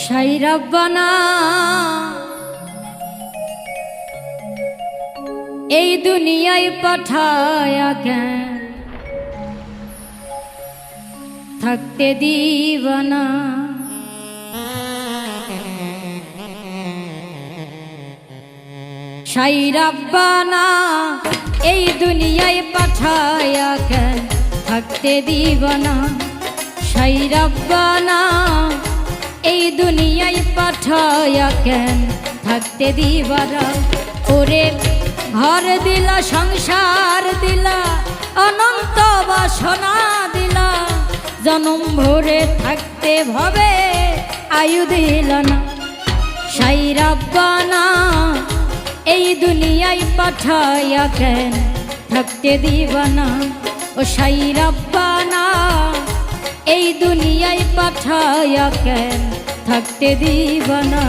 সাই রব্বানা এই দুনিয়ায় পাঠায়া কেন থাকতে দিবানা। সাই রব্বানা এই দুনিয়ায় পাঠায়া কেন থাকতে দিবানা। সাই রব্বানা এই দুনিয়ায় পাঠায়া কেন থাকতে দিবারা? ওরে ঘর দিলা, সংসার দিলা, অনন্ত বাসনা দিলা। জনম ভরে থাকতে ভবে, আয়ু দিল না। সাই রব্বানা এই দুনিয়ায় পাঠায়া কেন থাকতে দিবানা? ও সাই রব্বানা এই দুনিয়ায় পাঠায়া কেন থাকতে দিবানা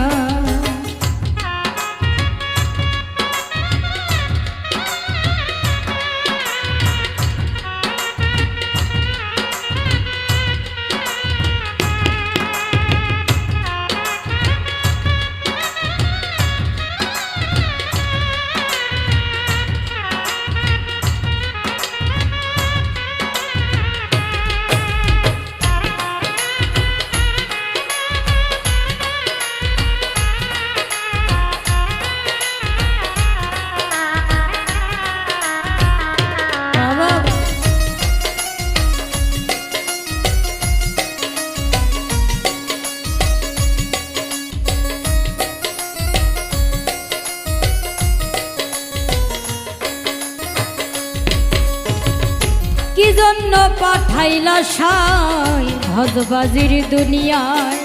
জন্য পাঠাইলা সাই ভজবাজির দুনিয়ায়।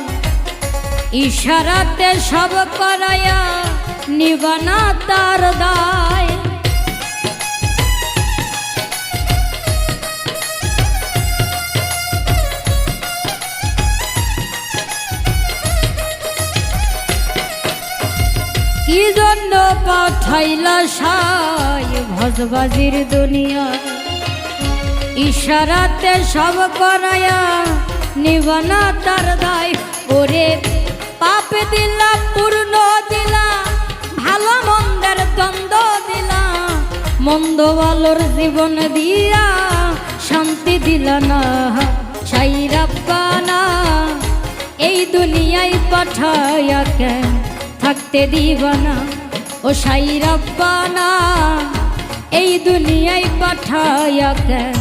ইশারাতে সব করায়া নিবানা তার দায়। কি জন্য পাঠাইলা সাই ভজবাজির দুনিয়া ইশারাতে সব করায়া নিবানা তার দায়। ওরে পাপ দিলা, পূর্ণ দিলা, ভালো মন্দের দ্বন্দ্ব দিলা। মন্দ ভালোর জীবন দিয়া শান্তি দিলা না। সাই রাব্বানা, এই দুনিয়ায় পাঠায়া কেন থাকতে দিবানা? ও সাই রাব্বানা, এই দুনিয়ায় পাঠায়া কেন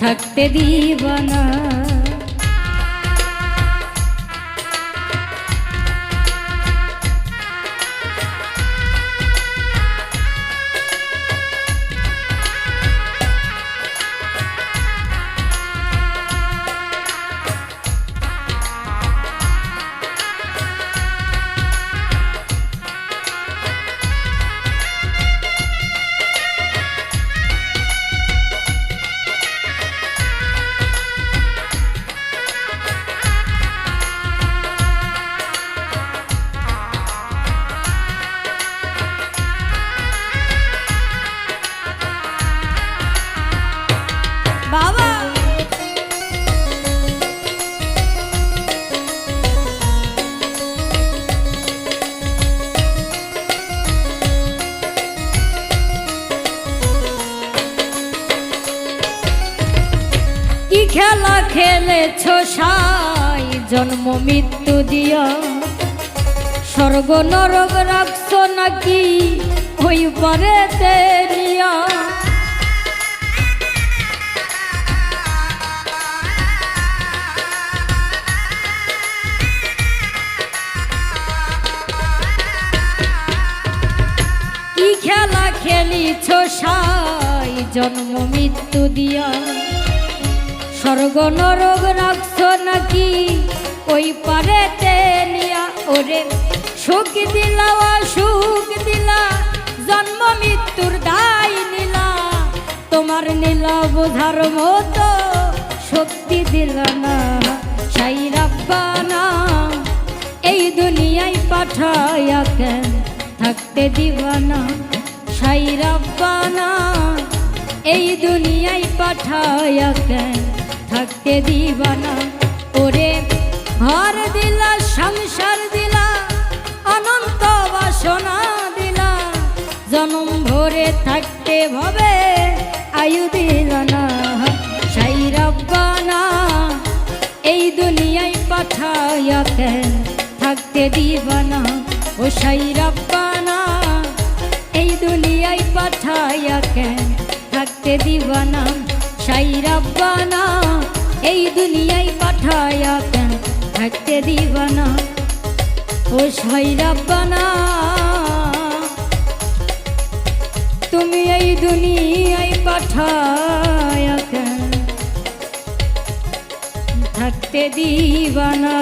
থাকতে দিবানা বাবা কি খেলা খেলেছ সাই? জন্ম মৃত্যু দিয়া। স্বর্গ নরক রাখছ নাকি? ওই পারে নিয়া। খেলিছ সাই, জন্ম মৃত্যু দিয়া। স্বর্গ নরক রাখছ নাকি, ওই পারে নিয়া ওরে। সুখ দিলা সুখ দিলা, জন্ম মৃত্যুর দায় নিলা। তোমার নীলা বোঝার মতো শক্তি দিল না। সাই রাব্বানা এই দুনিয়ায় পাঠায়া কেন থাকতে দিবানা সাই রব্বানা, এই দুনিয়ায় পাঠায় থাকতে দিবানা, ওরে হর দিলা, সংসার দিলা, অনন্ত বাসনা দিলা। জনম ভরে থাকতে ভবে আয়ু দিলানা সাই রব্বানা, এই দুনিয়ায় পাঠায় থাকতে দিবানা, ও সাই রব্বানা। এই দুনিয়ায় পাঠাইয়া কেন? থাকতে দিবানা সাই রব্বানা এই দুনিয়ায় পাঠাইয়া কেন? থাকতে দিবানা, ও সাই রব্বানা তুমি এই দুনিয়ায় পাঠায়া কেন? থাকতে দিবানা।